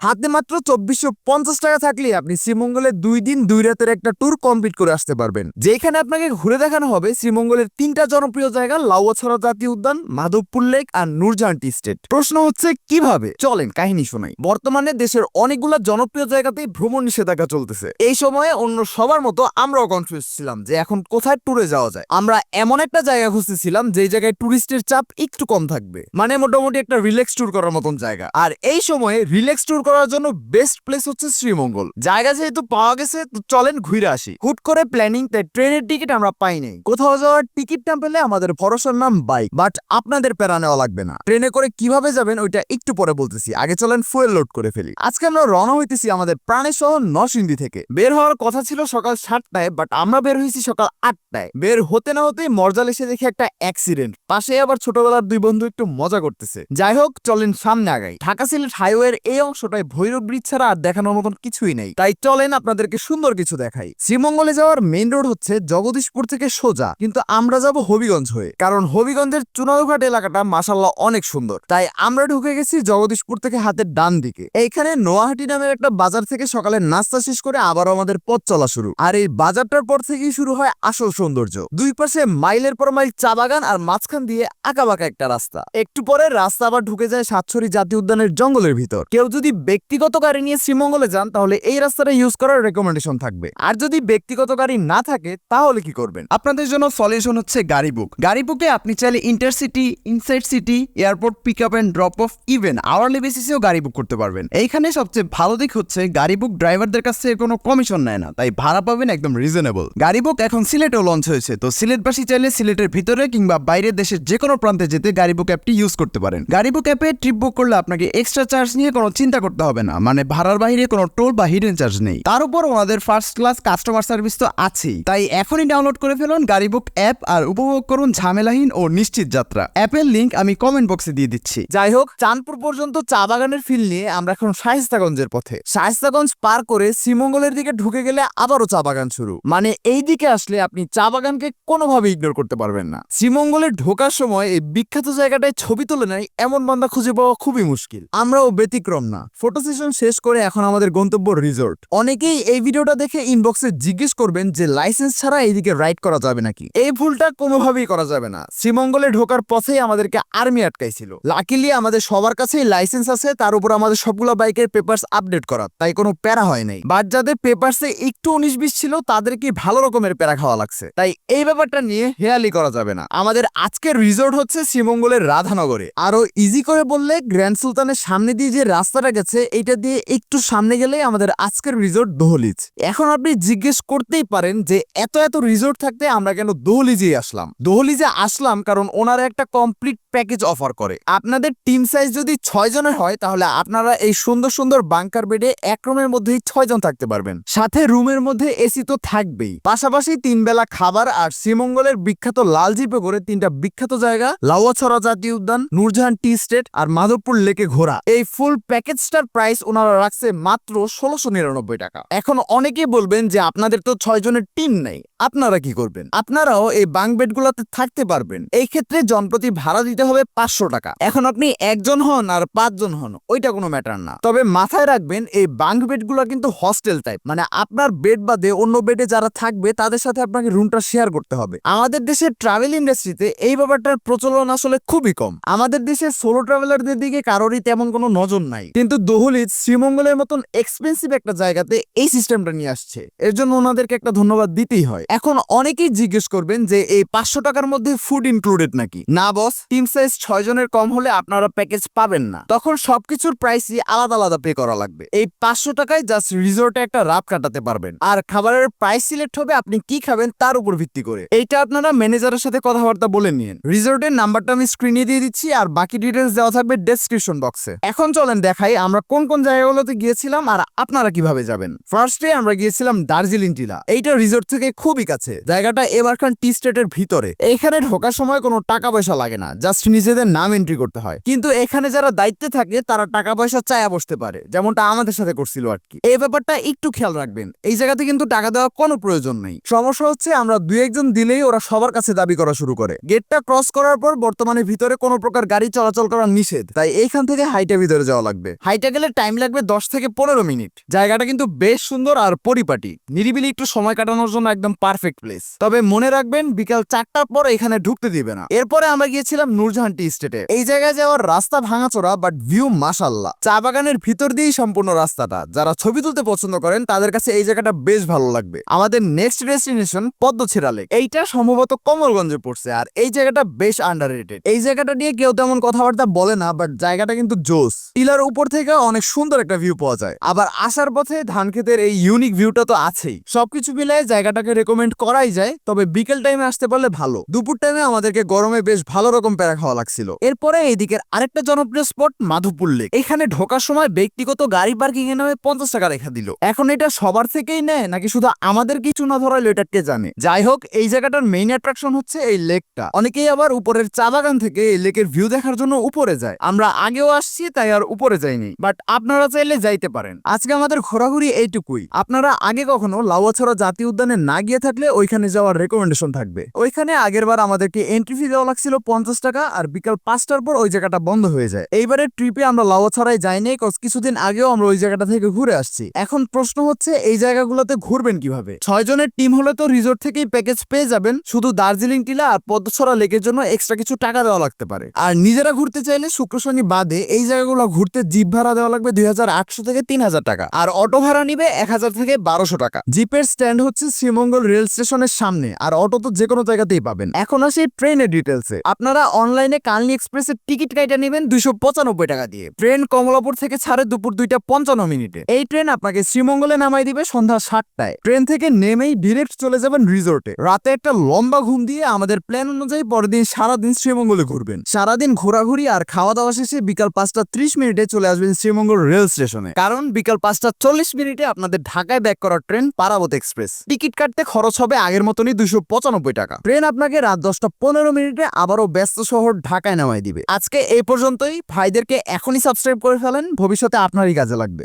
হাতে মাত্র চব্বিশশো পঞ্চাশ টাকা থাকলে আপনি শ্রীমঙ্গলের দুই দিন, দুই রাতের একটা ট্যুর কমপ্লিট করে আসতে পারবেন। যেখানে আপনাকে ঘুরে দেখানো হবে শ্রীমঙ্গলের তিনটা জনপ্রিয় জায়গা লাউয়াছড়া জাতীয় উদ্যান, মাধবপুর লেক আর নূরজাহান টি স্টেট। প্রশ্ন হচ্ছে, কীভাবে? চলেন কাহিনী শোনাই। বর্তমানে দেশের অনেকগুলো জনপ্রিয় জায়গাতেই ভ্রমণ নিষেধাজ্ঞা চলতেছে। এই সময়ে অন্য সবার মতো আমরাও কনফিউজ ছিলাম যে এখন কোথায় ট্যুরে যাওয়া যায়। আমরা এমন একটা জায়গা খুঁজতেছিলাম যে জায়গায় টুরিস্টের চাপ একটু কম থাকবে। মানে মোটামুটি একটা রিল্যাক্স ট্যুর করার মতন জায়গা। আর এই সময়ে রিল্যাক্স ট্যুর করার জন্য বেস্ট প্লেস হচ্ছে শ্রীমঙ্গল। জায়গা যেহেতু পাওয়া গেছে, তো চলেন ঘুরে আসি। হুট করে প্ল্যানিং তাই ট্রেনের টিকিট আমরা পাই নাই। কোথাও যাওয়ার টিকিট না পেলে আমাদের ভরসার নাম বাইক বাট আপনাদের প্যারা নেওয়া লাগবে না। ট্রেনে করে কীভাবে যাবেন, ওইটা একটু পরে বলতেছি। আগে চলেন ফুয়েল লোড করে ফেলি। আজকে আমরা রওনা হইতেছি আমাদের প্রাণের শহর নরসিংদী থেকে। বের হওয়ার কথা ছিল সকাল সাতটায় বাট আমরা বের হয়েছি সকাল আটটায়। বের হতে না হতেই মর্জাল এসে দেখি একটা অ্যাক্সিডেন্ট পাশে আবার ছোটবেলার দুই বন্ধু একটু মজা করতেছে। যাই হোক, চলেন সামনে আগাই। ঢাকা সিলেট হাইওয়ের এই অংশটায় ভৈরব ব্রিজ ছাড়া আর দেখানোর মতন কিছুই নেই। তাই চলেন আপনাদেরকে সুন্দর কিছু দেখাই। শ্রীমঙ্গলে যাওয়ার মেইন রোড হচ্ছে জগদীশপুর থেকে সোজা, কিন্তু আমরা যাব হবিগঞ্জ হয়ে। কারণ হবিগঞ্জের চুনাদুঘাট এলাকাটা মাসাল্লাহ অনেক সুন্দর। তাই আমরা ঢুকে গেছি জগদীশপুর থেকে হাতের ডান দিকে। এইখানে নোয়াহাটি নামের একটা বাজার থেকে সকালে নাস্তা শেষ করে আবারও আমাদের পথ চলা শুরু। আর এই বাজারটার পর থেকেই শুরু হয় আসল সৌন্দর্য। দুই পাশে মাইলের পর মাইল চা বাগান আর মাঝখান দিয়ে আঁকাবাঁকা একটা রাস্তা। একটু পরে রাস্তা আবার ঢুকে যায় সাতছড়ি জাতীয় উদ্যানের জঙ্গলের ভিতর। কেউ যদি ব্যক্তিগত গাড়ি নিয়ে শ্রীমঙ্গলে যান, তাহলে এই রাস্তাটা ইউজ করার রেকমেন্ডেশন থাকবে। আর যদি ব্যক্তিগত গাড়ি না থাকে, তাহলে কি করবেন? আপনাদের জন্য সলিউশন হচ্ছে গাড়ি বুক গাড়ি বুকে আপনি চাইলে intercity inside city airport pick up and drop off even hourly বেসিসেও গাড়ি বুক করতে পারবেন। এইখানে সবচেয়ে ভালো দিক হচ্ছে, গাড়ি বুক ড্রাইভারদের কাছ থেকে কোনো কমিশন নেয় না, তাই ভাড়া পাবেন একদম রিজনেবল গাড়ি বুক এখন সিলেটেও লঞ্চ হয়েছে, তো সিলেটবাসী চাইলে সিলেটের ভিতরে কিংবা বাইরের দেশের যে কোনো প্রান্তে যেতে গাড়ি বুক অ্যাপটি ইউজ করতে পারেন। গাড়ি বুক অ্যাপে ট্রিপ বুক করলে আপনাকে এক্সট্রা চার্জ নিয়ে কোনো চিন্তা করতে হবে না। মানে ভাড়ার বাইরে কোনো টোল বা হিডেন চার্জ নেই। তার উপর ওনাদের ফার্স্ট ক্লাস কাস্টমার সার্ভিস তো আছেই। তাই এখনই ডাউনলোড করে ফেলুন গাড়ি বুক অ্যাপ আর উপভোগ করুন ঝামেলাহীন ও নিশ্চিত যাত্রা। অ্যাপের লিঙ্ক আমি কমেন্ট বক্সে দিয়ে দিচ্ছি। যাই হোক, চাঁদপুর পর্যন্ত চা বাগানের ফিল নিয়ে আমরা এখন শায়েস্তাগঞ্জের পথে। শায়েস্তাগঞ্জ পার করে শ্রীমঙ্গলের দিকে ঢুকে গেলে আবারও চা বাগান শুরু। মানে এই দিকে আসলে আপনি চা বাগানকে কোনোভাবে ইগনোর করতে পারবেন না। শ্রীমঙ্গলে ঢোকার সময় এই বিখ্যাত জায়গাটায় ছবি তুলে নেয় এমন বান্দা খুঁজে পাওয়া খুবই মুশকিল। আমরাও ব্যতিক্রম না। ফটো সেশন শেষ করে এখন আমাদের গন্তব্য রিসোর্ট অনেকেই এই ভিডিওটা দেখে ইনবক্সে জিজ্ঞেস করবেন যে লাইসেন্স ছাড়া এইদিকে রাইড করা যাবে নাকি? এই ভুলটা কোনোভাবেই করা যাবে না। শ্রীমঙ্গলে ঢোকার পথেই আমাদেরকে আর্মি আটকাইছিল। লাকিলি আমাদের সবার কাছেই লাইসেন্স আছে, তার উপর আমাদের সবগুলো বাইকের পেপারস আপডেট করা, তাই কোনো প্যারা হয় নাই। বাট যাদের পেপারসে একটু উনিশ বিশ ছিল তাদেরকে ভালো রকমের প্যারা খাওয়া লাগছে। তাই এই ব্যাপারটা নিয়ে হেয়ালি করা যাবে না। আমাদের আজকের রিসোর্ট হচ্ছে শ্রীমঙ্গলের রাধানগরে। আরও ইজি করে বললে গ্র্যান্ড সুলতানের সামনে দিয়ে যে রাস্তাটা গেছে এটা দিয়ে একটু সামনে গেলেই আমাদের আজকের রিসোর্ট দোহলিজ। এখন আপনি জিজ্ঞেস করতেই পারেন যে এত এত রিসোর্ট থাকতে আমরা কেন দোহলিজেই আসলাম? দোহলিজে আসলাম কারণ ওনারা একটা কমপ্লিট প্যাকেজ অফার করে। আপনাদের টিম সাইজ যদি ছয় জনের হয়, তাহলে আপনারা এই সুন্দর সুন্দর বাংকার বেডে এক রুমের মধ্যেই ছয় জন থাকতে পারবেন। সাথে রুমের মধ্যে এসি তো থাকবেই। পাশাপাশি তিন বেলা খাবার আর শ্রীমঙ্গলের বিখ্যাত লাল জিপে করে তিনটা বিখ্যাত জায়গা লাউয়াছড়া জাতীয় উদ্যান, নূরজাহান টি স্টেট আর মাধবপুর লেকে ঘোরা। এই ফুল প্যাকেজটার প্রাইস ওনারা রাখছে মাত্র ষোলোশো নিরানব্বই টাকা। এখন অনেকেই বলবেন যে আপনাদের তো ছয় জনের টিম নেই। আপনারা কি করবেন? আপনারাও এই বাং বেডগুলোতে থাকতে পারবেন। এই ক্ষেত্রে জনপ্রতি ভাড়া দিতে হবে পাঁচশো টাকা। এখন আপনি একজন হন আর পাঁচজন হন, ওইটা কোনো ম্যাটার না। তবে মাথায় রাখবেন, এই বাঙ্ক বেডগুলো কিন্তু হস্টেল টাইপ। মানে আপনার বেড বাদে অন্য বেডে যারা থাকবে, তাদের সাথে আপনাকে রুমটা শেয়ার করতে হবে। আমাদের দেশের ট্রাভেল ইন্ডাস্ট্রিতে এই ব্যাপারটার প্রচলন আসলে খুবই কম। আমাদের দেশের সোলো ট্রাভেলারদের দিকে কারোরই তেমন কোনো নজর নাই। কিন্তু দোহলিজ শ্রীমঙ্গলের মতন এক্সপেন্সিভ একটা জায়গাতে এই সিস্টেমটা নিয়ে আসছে। এর জন্য ওনাদেরকে একটা ধন্যবাদ দিতেই হয়। এখন অনেকেই জিজ্ঞেস করবেন যে এই পাঁচশো টাকার মধ্যে ফুড ইনক্লুডেড নাকি? না বস টিম সাইজ ছয় জনের কম হলে আপনারা প্যাকেজ পাবেন না। তখন সবকিছুর প্রাইসই আলাদা আলাদা পে করা লাগবে। এই পাঁচশো টাকায় জাস্ট রিসোর্টে একটা রাত কাটাতে পারবেন। আর খাবারের প্রাইস সিলেক্ট হবে আপনি কি খাবেন তার উপর ভিত্তি করে। এইটা আপনারা ম্যানেজারের সাথে কথাবার্তা বলে নিন। রিসোর্টের নাম্বারটা আমি স্ক্রিনে দিয়ে দিচ্ছি আর বাকি ডিটেলস দেওয়া থাকবে ডেসক্রিপশন বক্সে এখন চলেন দেখাই আমরা কোন কোন জায়গাগুলোতে গিয়েছিলাম আর আপনারা কীভাবে যাবেন। ফার্স্টে আমরা গিয়েছিলাম দার্জিলিং টিলা। এইটা রিসোর্ট থেকে খুবই কাছে জায়গাটা এবারখান টি স্টেটের ভিতরে। এইখানে ঢোকার সময় কোনো টাকা পয়সা লাগে না, জাস্ট নিজেদের নাম এন্ট্রি করতে হয়। কিন্তু এখানে যারা দায়িত্বে থাকে, তারা টাকা পয়সা চায়া বসতে পারে, যেমনটা আমাদের সাথে করছিল আর কি। এই ব্যাপারটা একটু খেয়াল রাখবেন। এই জায়গাতে কিন্তু টাকা দেওয়ার কোনো প্রয়োজন নেই। সমস্যা হচ্ছে, আমরা দুই একজন দিলেই ওরা সবার কাছে দাবি করা শুরু করে। গেটটা ক্রস করার পর বর্তমানে ভিতরে কোনো প্রকার গাড়ি চলাচল করা নিষেধ। তাই এইখান থেকে হাইটে ভিতরে যাওয়া লাগবে। হাইটে গেলে টাইম লাগবে দশ থেকে পনেরো মিনিট। জায়গাটা কিন্তু বেশ সুন্দর আর পরিপাটি। নিরিবিলি একটু সময় কাটানোর জন্য একদম পারফেক্ট প্লেস তবে মনে রাখবেন, বিকাল চারটার পর এখানে ঢুকতে দিবে না। এরপরে আমরা গিয়েছিলাম নূরজাহান টি স্টেটে। এই জায়গায় যাওয়ার রাস্তা ভাঙাচোরা বাট ভিউ মাসাল্লাহ চা বাগানের ভিতর দিয়েই সম্পূর্ণ রাস্তাটা। যারা ছবি তুলতে পছন্দ করেন, তাদের কাছে এই জায়গাটা বেশ ভালো লাগবে। আমাদের নেক্সট ডেস্টিনেশন পদ্মছিরা লেক এইটা সম্ভবত কমলগঞ্জে পড়ছে, আর এই জায়গাটা বেশ আন্ডার এই জায়গাটা নিয়ে কেউ তেমন কথাবার্তা বলে না বাট জায়গাটা কিন্তু জোস। টিলার উপর থেকে অনেক সুন্দর একটা ভিউ পাওয়া যায়। আবার আসার পথে ধান ক্ষেতের এই ইউনিক ভিউটা তো আছেই। সবকিছু মিলায় জায়গাটাকে রেকমেন্ড করাই যায়, তবে বিকেল টাইমে আসতে পারলে ভালো। দুপুর টাইমে আমাদেরকে গরমে বেশ ভালো রকম প্যারা খাওয়া লাগছিল। এরপরে এইদিকের আরেকটা জনপ্রিয় স্পট মাধুপুর লেক এখানে ঢোকার সময় ব্যক্তিগত গাড়ি পার্কিং এ নামে পঞ্চাশ টাকা রেখা দিল। এখন এটা সবার থেকেই নেয়, নাকি শুধু আমাদের কিছু না ধরাইলো এটা কে জানে? যাই হোক, এই জায়গাটার মেইন অ্যাট্রাকশন হচ্ছে এই লেকটা অনেকেই আবার উপরের চা বাগান থেকে এই লেকের ভিউ দেখার জন্য উপরে যায়। আমরা আগেও আসছি, তাই আর উপরে যাইনি। বাট আপনারা চাইলে যাইতে পারেন। আজকে আমাদের ঘোরাঘুরি এইটুকুই। আপনারা আগে কখনো লাউয়াছড়া জাতীয় উদ্যানে না গিয়ে থাকলে ওইখানে যাওয়ার রেকমেন্ডেশন থাকবে। ওইখানে আগের বার আমাদেরকে এন্ট্রি ফি দেওয়া লাগছিল পঞ্চাশ টাকা আর বিকাল পাঁচটার পর ওই জায়গাটা বন্ধ হয়ে যায়। এইবারের ট্রিপে আমরা লাউয়াছড়ায় যাইনি কজ কিছুদিন আগেও আমরা ওই জায়গাটা থেকে ঘুরে আসছি। এখন প্রশ্ন হচ্ছে, এই জায়গাগুলোতে ঘুরবেন কীভাবে? ছয় জনের টিম হলে তো রিসোর্ট থেকেই প্যাকেজ পেয়ে যাবেন। শুধু দার্জিলিং টিলা আর পদ্মছড়া লেকের জন্য এক্সট্রা কিছু টাকা দেওয়া লাগতে পারে। আর নিজেরা ঘুরতে চাইলে শুক্র শনি বাদে এই জায়গাগুলো ঘুরতে জিপ ভাড়া দেওয়া লাগবে দুই হাজার আটশো থেকে তিন হাজার টাকা। আর অটো ভাড়া নিবে এক হাজার থেকে বারোশো টাকা। জিপের স্ট্যান্ড হচ্ছে শ্রীমঙ্গল রেল স্টেশনের সামনে আর অটো তো যে কোনো জায়গাতেই পাবেন। এখন আসি ট্রেনের ডিটেলসে আপনারা অনলাইনে কালনি এক্সপ্রেসের টিকিট কাইটা নেবেন দুইশো পঁচানব্বই টাকা দিয়ে। ট্রেন কমলাপুর থেকে ছাড়ে দুপুর দুইটা পঞ্চান্ন মিনিটে। এই ট্রেন আপনাকে শ্রীমঙ্গলে নামাই দিবে সন্ধ্যা সাতটায়। ট্রেন থেকে নেমেই ডিরেক্ট চলে যাবেন রিসোর্টে রাতে একটা লম্বা ঘুম দিয়ে আমাদের প্ল্যান অনুযায়ী পরের দিন সারাদিন শ্রীমঙ্গলে ঘুরবেন। সারাদিন ঘোরাঘুরি আর খাওয়া দাওয়া শেষে বিকাল পাঁচটা ত্রিশ মিনিটে চলে আসবেন শ্রীমঙ্গল রেল স্টেশনে। কারণ বিকাল পাঁচটা চল্লিশ মিনিটে আপনাদের ঢাকায় ব্যাক করার ট্রেন পারাবত এক্সপ্রেস টিকিট কাটতে খরচ হবে আগের মতনই দুশো পঁচানব্বই টাকা। ট্রেন আপনাকে রাত দশটা পনেরো মিনিটে আবারও ব্যস্ত শহর ঢাকায় নামাই দিবে। আজকে এই পর্যন্তই। ভাইদেরকে এখনই সাবস্ক্রাইব করে ফেলেন। ভবিষ্যতে আপনারই কাজে লাগবে।